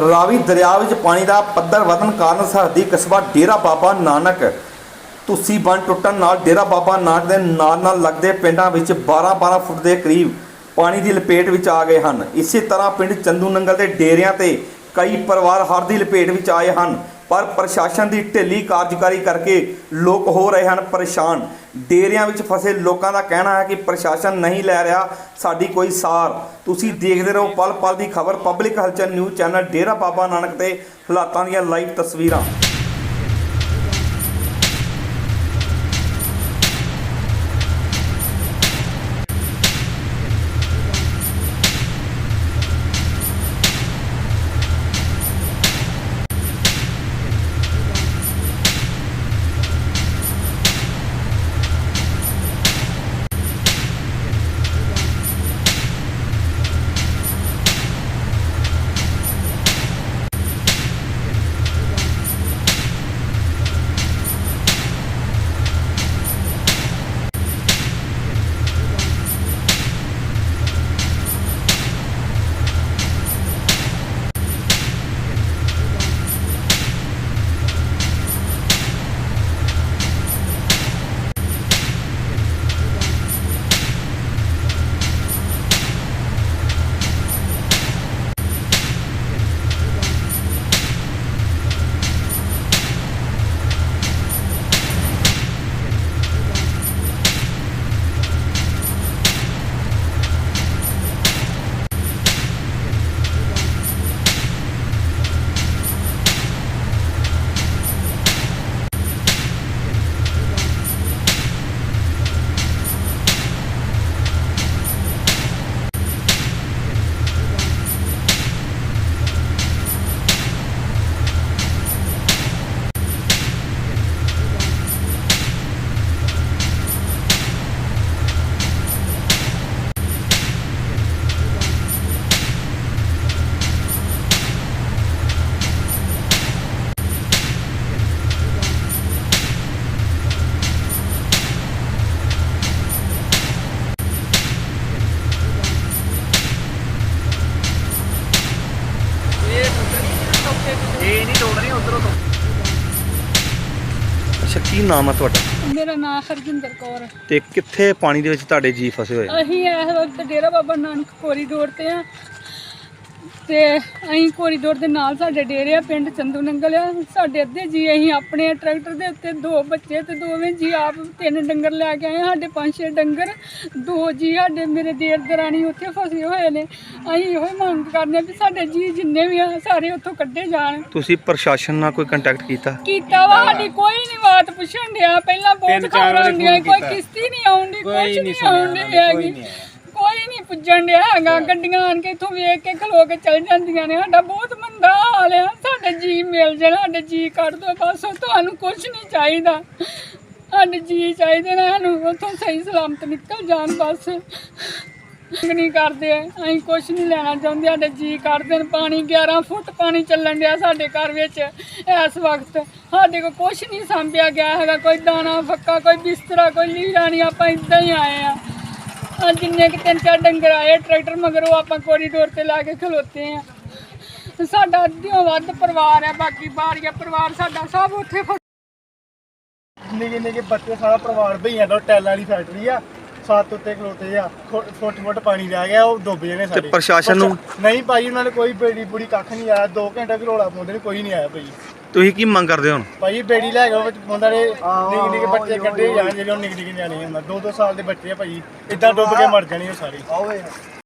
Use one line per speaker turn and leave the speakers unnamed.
ਰਾਵੀ ਦਰਿਆ ਵਿੱਚ ਪਾਣੀ ਦਾ ਪੱਧਰ ਵਧਣ ਕਾਰਨ ਸਰਹੱਦੀ ਕਸਬਾ ਡੇਰਾ ਬਾਬਾ ਨਾਨਕ, ਤੁਸੀਂ ਬੰਨ ਟੁੱਟਣ ਨਾਲ ਡੇਰਾ ਬਾਬਾ ਨਾਨਕ ਦੇ ਨਾਲ ਨਾਲ ਲੱਗਦੇ ਪਿੰਡਾਂ ਵਿੱਚ 12-12 ਫੁੱਟ ਦੇ ਕਰੀਬ ਪਾਣੀ ਦੀ ਲਪੇਟ ਵਿੱਚ ਆ ਗਏ ਹਨ। ਇਸੇ ਤਰ੍ਹਾਂ ਪਿੰਡ ਚੰਦੂ ਨੰਗਲ ਦੇ ਡੇਰਿਆਂ ਤੇ ਕਈ ਪਰਿਵਾਰ ਹੜ੍ਹ ਦੀ ਲਪੇਟ ਵਿੱਚ ਆਏ ਹਨ। ਪਰ ਪ੍ਰਸ਼ਾਸਨ ਦੀ ਢਿੱਲੀ ਕਾਰਜਕਾਰੀ ਕਰਕੇ ਲੋਕ ਹੋ ਰਹੇ ਹਨ ਪਰੇਸ਼ਾਨ। ਡੇਰਿਆਂ ਵਿੱਚ ਫਸੇ ਲੋਕਾਂ ਦਾ ਕਹਿਣਾ ਹੈ ਕਿ ਪ੍ਰਸ਼ਾਸਨ ਨਹੀਂ ਲੈ ਰਿਹਾ ਸਾਡੀ ਕੋਈ ਸਾਰ। ਤੁਸੀਂ ਦੇਖਦੇ ਰਹੋ ਪਲ ਪਲ ਦੀ ਖਬਰ public Halchal news channel Dera Baba Nanak ਤੇ ਹਾਲਾਤਾਂ ਦੀਆਂ ਲਾਈਵ ਤਸਵੀਰਾਂ। ਅੱਛਾ ਕੀ ਨਾਮ ਹੈ ਤੁਹਾਡਾ?
ਮੇਰਾ ਨਾਮ ਹਰਜਿੰਦਰ ਕੌਰ ਹੈ।
ਤੇ ਕਿੱਥੇ ਪਾਣੀ ਦੇ ਵਿੱਚ ਤੁਹਾਡੇ ਜੀ ਫਸੇ ਹੋਏ?
ਅਸੀਂ ਇਸ ਵਕਤ ਡੇਰਾ ਬਾਬਾ ਨਾਨਕ ਕੋਰੀਡੋਰ ਤੇ ਆ। ਤੇ ਅਸੀਂ ਕੋਰੀਡੋਰ ਦੇ ਨਾਲ ਸਾਡੇ ਡੇਰੇ ਆ ਪਿੰਡ ਚੰਦੂ ਨੰਗਲ ਆ। ਸਾਡੇ ਅੱਧੇ ਜੀ ਅਸੀਂ ਆਪਣੇ ਟਰੈਕਟਰ ਦੇ ਉੱਤੇ ਦੋ ਬੱਚੇ ਤੇ ਦੋਵੇਂ ਜੀ ਆਪ ਤਿੰਨ ਡੰਗਰ ਲੈ ਕੇ ਆਏ ਸਾਡੇ ਪੰਜ ਛੇ ਡੰਗਰ ਦੋ ਜੀ ਸਾਡੇ ਮੇਰੇ ਦੇਰ ਦਰਾਣੀ ਉੱਥੇ ਫਸੇ ਹੋਏ ਨੇ। ਅਸੀਂ ਇਹੋ ਹੀ ਮੰਗ ਕਰਦੇ ਆ ਵੀ ਸਾਡੇ ਜੀ ਜਿੰਨੇ ਵੀ ਆ ਸਾਰੇ ਉੱਥੋਂ ਕੱਢੇ ਜਾਣ।
ਤੁਸੀਂ ਪ੍ਰਸ਼ਾਸਨ ਨਾਲ ਕੋਈ ਕੰਟੈਕਟ ਕੀਤਾ?
ਕੀਤਾ ਵਾ ਸਾਡੀ ਕੋਈ ਨਹੀਂ ਬਾਤ ਪੁੱਛਣ ਡਿਆ। ਪਹਿਲਾਂ ਬਹੁਤ ਖਬਰਾਂ ਹੁੰਦੀਆਂ ਕੋਈ ਕਿਸ਼ਤੀ ਨਹੀਂ ਆਉਂਦੀ ਕੁਛ ਨਹੀਂ ਆਉਂਦੀ ਹੈਗੀ। ਕੋਈ ਨਹੀਂ। ਪੁੱਜਣ ਡਿਆ ਹੈਗਾ ਗੱਡੀਆਂ ਆਣ ਕੇ ਇਥੋਂ ਵੇਖ ਕੇ ਖਲੋ ਕੇ ਚਲ ਜਾਂਦੀਆਂ ਨੇ ਸਾਡਾ ਬਹੁਤ ਮੰਦਾ ਹਾਲ ਆ ਸਾਡੇ ਜੀ ਮਿਲ ਜਾਣ ਸਾਡੇ ਜੀ ਕੱਢ ਦੋ ਬਸ ਤੁਹਾਨੂੰ ਕੁਝ ਨਹੀਂ ਚਾਹੀਦਾ। ਸਾਡੇ ਜੀ ਚਾਹੀਦੇ ਨੇ ਸਾਨੂੰ ਉੱਥੋਂ ਸਹੀ ਸਲਾਮਤ ਨਿਕਲ ਜਾਣ ਬਸ। ਨਹੀਂ ਕਰਦੇ ਅਸੀਂ ਕੁਝ ਨਹੀਂ ਲੈਣਾ ਚਾਹੁੰਦੇ ਸਾਡੇ ਜੀ ਕੱਢਦੇ ਨੇ ਪਾਣੀ 11 ਫੁੱਟ ਪਾਣੀ ਚੱਲਣ ਡਿਆ ਸਾਡੇ ਘਰ ਵਿੱਚ ਇਸ ਵਕਤ। ਸਾਡੇ ਕੋਲ ਕੁਝ ਨਹੀਂ ਸੰਭਿਆ ਗਿਆ ਹੈਗਾ ਕੋਈ ਦਾਣਾ ਫੱਕਾ ਕੋਈ ਬਿਸਤਰਾ ਕੋਈ ਲੀੜਾ ਨਹੀਂ ਆਪਾਂ ਇਦਾਂ ਹੀ ਆਏ ਆ। ਆ ਜਿੰਨੇ ਕਿ ਤਿੰਨ ਚਾਰ ਡੰਗਰ ਆਏ ਟਰੈਕਟਰ ਮਗਰੋਂ ਆਪਾਂ ਕੋਰੀਡੋਰ ਤੇ ਲਾ ਕੇ ਖਲੋਤੇ ਆ ਸਾਡਾ ਅੱਧਿਓਂ ਵੱਧ ਪਰਿਵਾਰ ਹੈ ਬਾਕੀ ਬਾਰੀਆ ਪਰਿਵਾਰ ਸਾਡਾ ਸਭ ਉੱਥੇ
ਨਿੱਕੇ ਨਿੱਕੇ ਬੱਚੇ ਸਾਰਾ ਪਰਿਵਾਰ ਭਈਆਂ ਦਾ ਟੈਲਾਂ ਵਾਲੀ ਫੈਕਟਰੀ ਆ ਸੱਤ ਉੱਤੇ ਖਲੋਤੇ ਆ ਫੁੱਟ ਫੁੱਟ ਪਾਣੀ ਰਹਿ ਗਿਆ ਉਹ ਡੁੱਬ ਜਾਣੇ ਸਾਰੇ
ਪ੍ਰਸ਼ਾਸਨ ਨੂੰ?
ਨਹੀਂ ਭਾਈ ਉਹਨਾਂ ਨੇ ਕੋਈ ਬੇੜੀ ਬੁੜੀ ਕੱਖ ਨਹੀਂ ਆਇਆ 2 ਘੰਟੇ ਵੀ ਰੋਲਾ ਪਾਉਂਦੇ ਨੇ ਕੋਈ ਨਹੀਂ ਆਇਆ ਭਾਈ
ਤੁਸੀਂ ਕੀ ਮੰਗ ਕਰਦੇ ਹੋ ਹੁਣ?
ਭਾਈ, ਬੇੜੀ ਲੈ ਕੇ ਵਿੱਚ ਦੇ ਨਿੱਕੇ ਨਿੱਕੇ ਬੱਚੇ ਕੱਢੇ ਜਾਣ ਜਿਹੜੇ ਨਿੱਕੇ ਨਿੱਕੇ ਨਿਆਣੇ ਹੁੰਦਾ ਦੋ ਦੋ ਸਾਲ ਦੇ ਬੱਚੇ ਆ ਭਾਈ। ਇਦਾਂ ਡੁੱਬ ਕੇ ਮਰ ਜਾਣੇ ਉਹ ਸਾਰੇ।